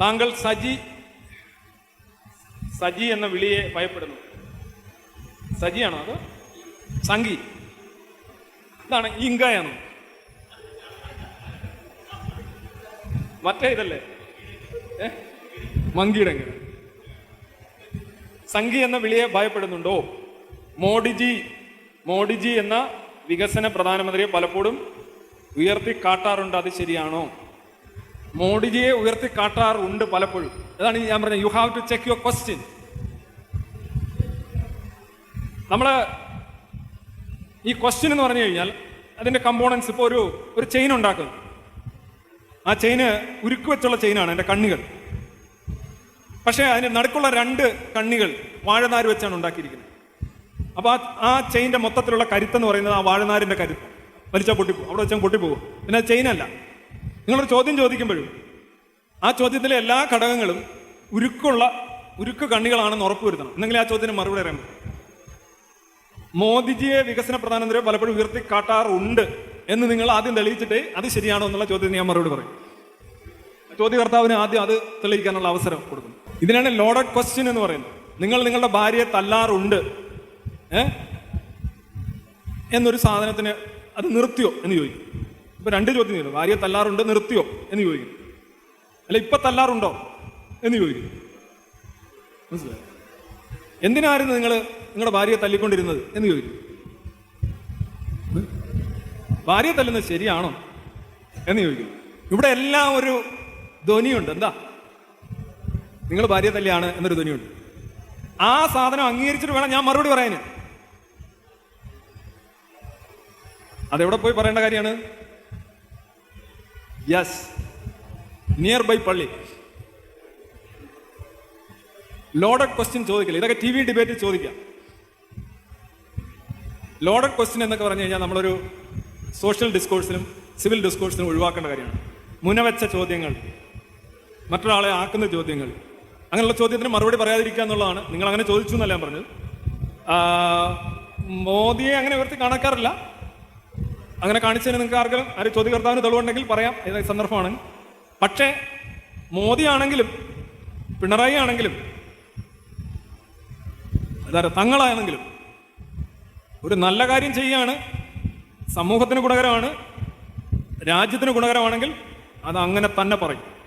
താങ്കൾ സജി സജി എന്ന വിളിയെ ഭയപ്പെടുന്നു. സജിയാണോ അത് സംഗി? ഇതാണ് ഇങ്കയാണോ. മറ്റേ ഇതല്ലേ? മങ്കിയുടെ സംഗി എന്ന വിളിയെ ഭയപ്പെടുന്നുണ്ടോ? മോഡിജി മോഡിജി എന്ന വികസന പ്രധാനമന്ത്രിയെ പലപ്പോഴും ഉയർത്തി കാട്ടാറുണ്ട് അത് ശരിയാണോ? മോഡിജിയെ ഉയർത്തി കാട്ടാറുണ്ട് പലപ്പോഴും. അതാണ് ഞാൻ പറഞ്ഞത് you have to check your question നമ്മൾ ഈ ക്വസ്റ്റ്യൻ എന്ന് പറഞ്ഞു കഴിഞ്ഞാൽ അതിന്റെ കമ്പോണൻസ് ഇപ്പോൾ ഒരു ഒരു ചെയിൻ ഉണ്ടാക്കുന്നു. ആ ചെയിന് ഉരുക്ക് വെച്ചുള്ള ചെയിനാണ് എന്റെ കണ്ണികൾ. പക്ഷേ അതിന് നടുക്കുള്ള രണ്ട് കണ്ണികൾ വാഴനാര് വെച്ചാണ് ഉണ്ടാക്കിയിരിക്കുന്നത്. അപ്പോൾ ആ ആ ചെയിന്റെ മൊത്തത്തിലുള്ള കരുത്തെന്ന് പറയുന്നത് ആ വാഴനാരിന്റെ കരുത്ത്. വലിച്ചാൽ പൊട്ടിപ്പോകും അവിടെ വെച്ചാൽ പൊട്ടിപ്പോകും. പിന്നെ ചെയിനല്ല നിങ്ങളൊരു ചോദ്യം ചോദിക്കുമ്പോഴും ആ ചോദ്യത്തിലെ എല്ലാ ഘടകങ്ങളും ഉരുക്കുള്ള ഉരുക്ക് കണ്ണികളാണെന്ന് ഉറപ്പുവരുത്തണം. എന്നെങ്കിൽ ആ ചോദ്യത്തിന് മറുപടി അറിയാൻ മോദിജിയെ വികസന പ്രധാനമന്ത്രിയെ പലപ്പോഴും ഉയർത്തി കാട്ടാറുണ്ട് എന്ന് നിങ്ങൾ ആദ്യം തെളിയിച്ചിട്ട് അത് ശരിയാണോ എന്നുള്ള ചോദ്യത്തിന് ഞാൻ മറുപടി പറയും. ചോദ്യകർത്താവിന് ആദ്യം അത് തെളിയിക്കാനുള്ള അവസരം കൊടുക്കും ഇതിനാണ് ലോഡഡ് ക്വസ്റ്റ്യൻ എന്ന് പറയുന്നത്. നിങ്ങൾ നിങ്ങളുടെ ഭാര്യയെ തല്ലാറുണ്ട് ഏ? എന്നൊരു സാധനത്തിന് അത് നിർത്തിയോ എന്ന് ചോദിക്കും. ഇപ്പൊ രണ്ട് ചോദ്യം ചെയ്യുന്നു ഭാര്യ തല്ലാറുണ്ട് നിർത്തിയോ? എന്ന് ചോദിക്കും അല്ല ഇപ്പൊ തല്ലാറുണ്ടോ? എന്ന് ചോദിക്കും മനസ്സിലായോ? എന്തിനായിരുന്നു നിങ്ങൾ നിങ്ങളുടെ ഭാര്യയെ തല്ലിക്കൊണ്ടിരുന്നത്? എന്ന് ചോദിക്കും ഭാര്യ തല്ലുന്നത് ശരിയാണോ? എന്ന് ചോദിക്കും ഇവിടെ എല്ലാം ഒരു ധ്വനിയുണ്ട്. എന്താ? നിങ്ങൾ ഭാര്യ തല്ലിയാണ് എന്നൊരു ധ്വനിയുണ്ട്. ആ സാധനം അംഗീകരിച്ചിട്ട് വേണം ഞാൻ മറുപടി പറയാന്. അതെവിടെ പോയി പറയേണ്ട കാര്യമാണ്? യെസ് നിയർ ബൈ പള്ളി ലോഡഡ് ക്വസ്റ്റ്യൻ ചോദിക്കില്ല? ഇതൊക്കെ ടി വി ഡിബേറ്റിൽ ചോദിക്കാം. ലോഡഡ് ക്വസ്റ്റ്യൻ എന്നൊക്കെ പറഞ്ഞു കഴിഞ്ഞാൽ നമ്മളൊരു സോഷ്യൽ ഡിസ്കോഴ്സിനും സിവിൽ ഡിസ്കോഴ്സിനും ഒഴിവാക്കേണ്ട കാര്യമാണ്. മുനവെച്ച ചോദ്യങ്ങൾ മറ്റൊരാളെ ആക്കുന്ന ചോദ്യങ്ങൾ. അങ്ങനെയുള്ള ചോദ്യത്തിന് മറുപടി പറയാതിരിക്കുക എന്നുള്ളതാണ്. നിങ്ങൾ അങ്ങനെ ചോദിച്ചു എന്നല്ല ഞാൻ പറഞ്ഞത്. മോദിയെ അങ്ങനെ ഉയർത്തി കാണാക്കാറില്ല. അങ്ങനെ കാണിച്ചതിന് നിങ്ങൾക്ക് ആർക്കും ആരും ചോദ്യകർത്താവിന് തെളിവുണ്ടെങ്കിൽ പറയാം. ഏത് സന്ദർഭമാണ്. പക്ഷേ മോദി ആണെങ്കിലും പിണറായി ആണെങ്കിലും അതായത് തങ്ങളാണെങ്കിലും ഒരു നല്ല കാര്യം ചെയ്യാണ് സമൂഹത്തിന് ഗുണകരമാണ്. രാജ്യത്തിന് ഗുണകരമാണെങ്കിൽ അത് അങ്ങനെ തന്നെ പറയും.